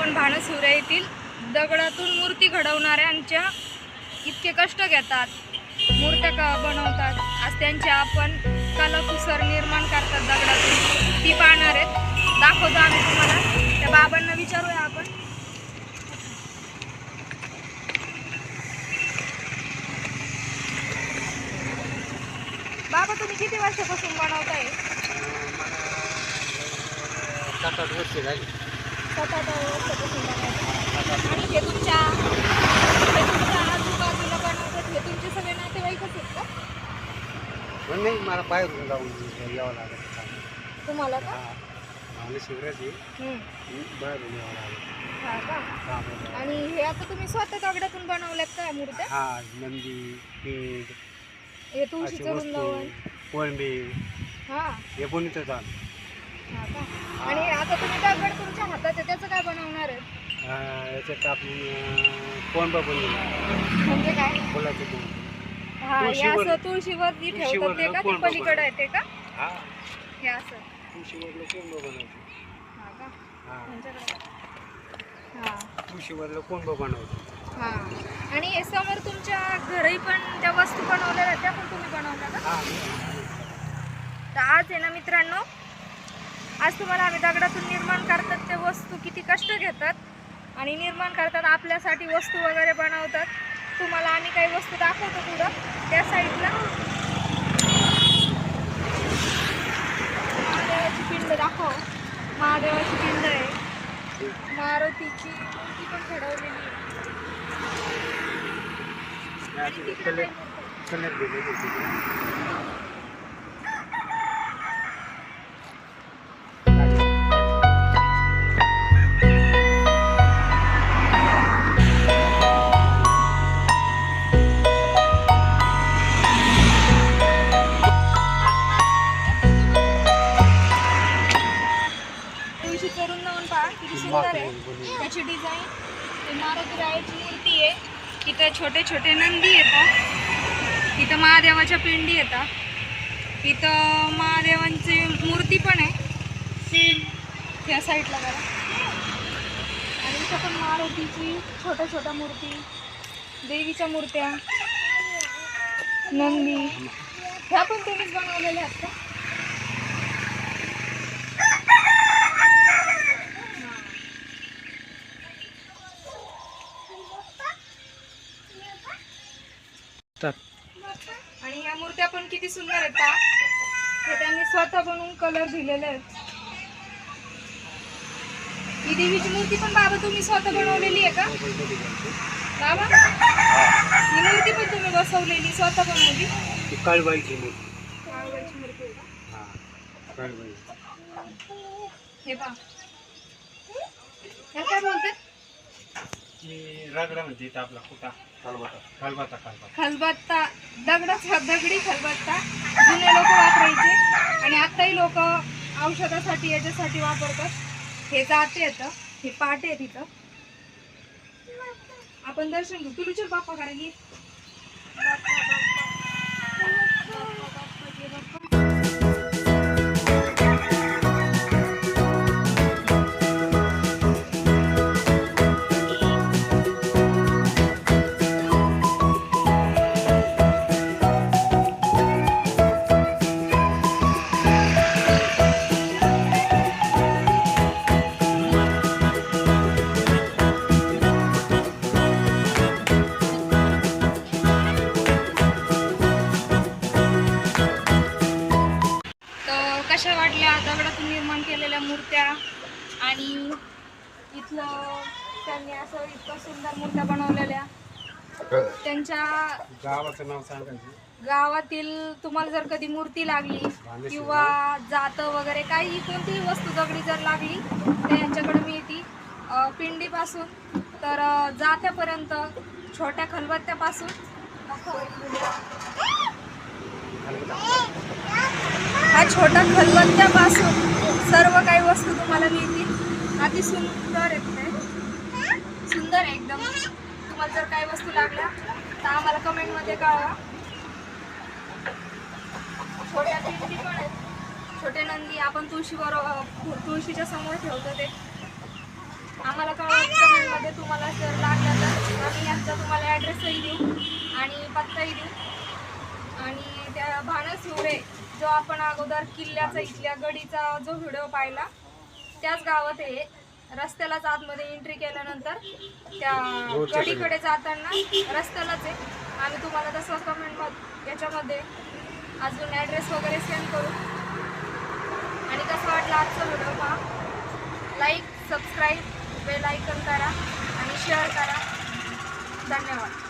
आपण भानसुऱ्या येथील दगडातून मूर्ती घडवणाऱ्यांच्या इतके कष्ट घेतात. मूर्त्या क बनवतात? आज त्यांच्या आपण कलाकुसर निर्माण करतात दगडातून. ती पाहणार आहेत. दाखवतो आम्ही तुम्हाला. त्या बाबांना विचारूया आपण. बाबा तुम्ही किती वर्षापासून बनवताय? सात आठ वर्ष झाली. सात आठ वर्षापासून बनवताय आणि हे तुमच्या हे तुमच्या आजूबाजूला बनवतात हे तुमचे सगळे नातेवाईकच आहेत का पण नाही मला बाहेरून जाऊन यावं लागत तुम्हाला का? हा. आणि शिवराज आहे हम्म. बाहेरून यावं लागत हा का. आणि हे आता तुम्ही स्वतः दगडातून बनवल्यात का मूर्त्या? हा नंदी पीठ हे अशी तुळशीचं वस्तू वृंदावन. कोळंबी. हा. हे बनवतात आम्ही आणि आता तुम्ही दगड तुमच्या हातात आहे त्याचं काय बनवणार आहे? हा, याच्यात आपण म्हणजे काय? फुलाचं कोण? हा हे तुळशीवर- असं तुळशीवरती ठेवतात ते का? ते कोण पलीकडे आहे ते का? हा. हे असं. तुळशीवरलं कोणबा बनवतो? हा का? हा. त्यांच्याकडे हा. तुळशीवरलं कोणबा बनवतो? हा. आणि हे समोर तुमच्या घरी पण त्या वस्तू बनवलेल्या आहेत, त्या पण तुम्ही बनवल्या का? हा तर आज आहे ना मित्रांनो आज तुम्हाला आम्ही दगडातून निर्माण करतात ते वस्तू किती कष्ट घेतात आणि निर्माण करतात आपल्यासाठी वस्तू वगैरे बनवतात तुम्हाला आम्ही काही वस्तू दाखवतो पुढं त्या साईडला महादेवाची पिंड दाखव महादेवाची पिंड आहे मारुतीची मूर्ती पण घडवलेली आहे ती मारुती मूर्ती आहे. इथं छोटे छोटे नंदी येतात. इथं महादेवाच्या पिंडी येतात. इथं महादेवांची मूर्ती पण आहे. त्या साईडला बघा. आणि इथं पण मारुतीची छोट्या छोट्या मूर्ती देवीच्या मूर्त्या नंदी. ह्या पण तुम्हीच बनवलेल्या आहेत का? आणि ह्या मूर्त्या पण किती सुंदर आहेत पहा. हे त्यांनी स्वतः बनवून कलर दिलेले आहेत. ही देवीची मूर्ती पण बाबा तुम्ही स्वतः बनवलेली आहे का? बाबा ही मूर्ती पण तुम्ही बसवलेली स्वतः बनवली? ती काळबाईची मूर्ती. काळूबाईची मूर्ती आहे का? हा काळबाई. हे पहा ह्याला काय बोलतात? ती रगडा म्हणते इथं आपला कुटा कालबाटा कालबाटा कालबाटा खलबत्ता दगडाचा दगडी खलबत्ता जुने लोक वापरायचे आणि आताही लोक औषधासाठी याच्यासाठी वापरतात. हे जाते येतं हे पाटे आहेत इथं आपण दर्शन घेऊ. तुला विचार बाप्पा कारण मूर्त्या आणि इथलं त्यांनी असं इतकं सुंदर मूर्त्या बनवलेल्या. त्यांच्या गावाचं नाव सांगायचं गावातील तुम्हाला जर कधी मूर्ती लागली किंवा जात वगैरे काही कोणतीही वस्तू दगडी जर लागली तर यांच्याकडे मिळती. पिंडीपासून तर जात्यापर्यंत छोट्या खलबत्त्यापासून. हा छोटा खलबत्त्यापासून. सर्व काही वस्तू तुम्हाला मिळतील. अति सुंदर आहेत ते. सुंदर आहे एकदम. तुम्हाला जर काही वस्तू लागल्या तर आम्हाला कमेंटमध्ये कळवा. छोट्या पिंडी पण आहेत. छोटे नंदी आपण तुळशीवर तुळशीच्या समोर ठेवतो ते. आम्हाला कळवा कमेंटमध्ये तुम्हाला जर लागला तर. आम्ही यांचा तुम्हाला ॲड्रेसही देऊ आणि पत्ताही देऊ. आणि त्या भाणस हिवरे जो आपण अगोदर किल्ल्याचा इथल्या गडीचा जो व्हिडिओ पाहिला त्याच गावात आहे रस्त्यालाच आतमध्ये एंट्री केल्यानंतर त्या गडीकडे जाताना रस्त्यालाच आहे आम्ही तुम्हाला तसं कमेंट याच्यामध्ये अजून ॲड्रेस वगैरे सेंड करू. आणि कसं वाटलं आजचा व्हिडिओ पहा. लाईक सबस्क्राईब बेल आयकन करा आणि शेअर करा. धन्यवाद.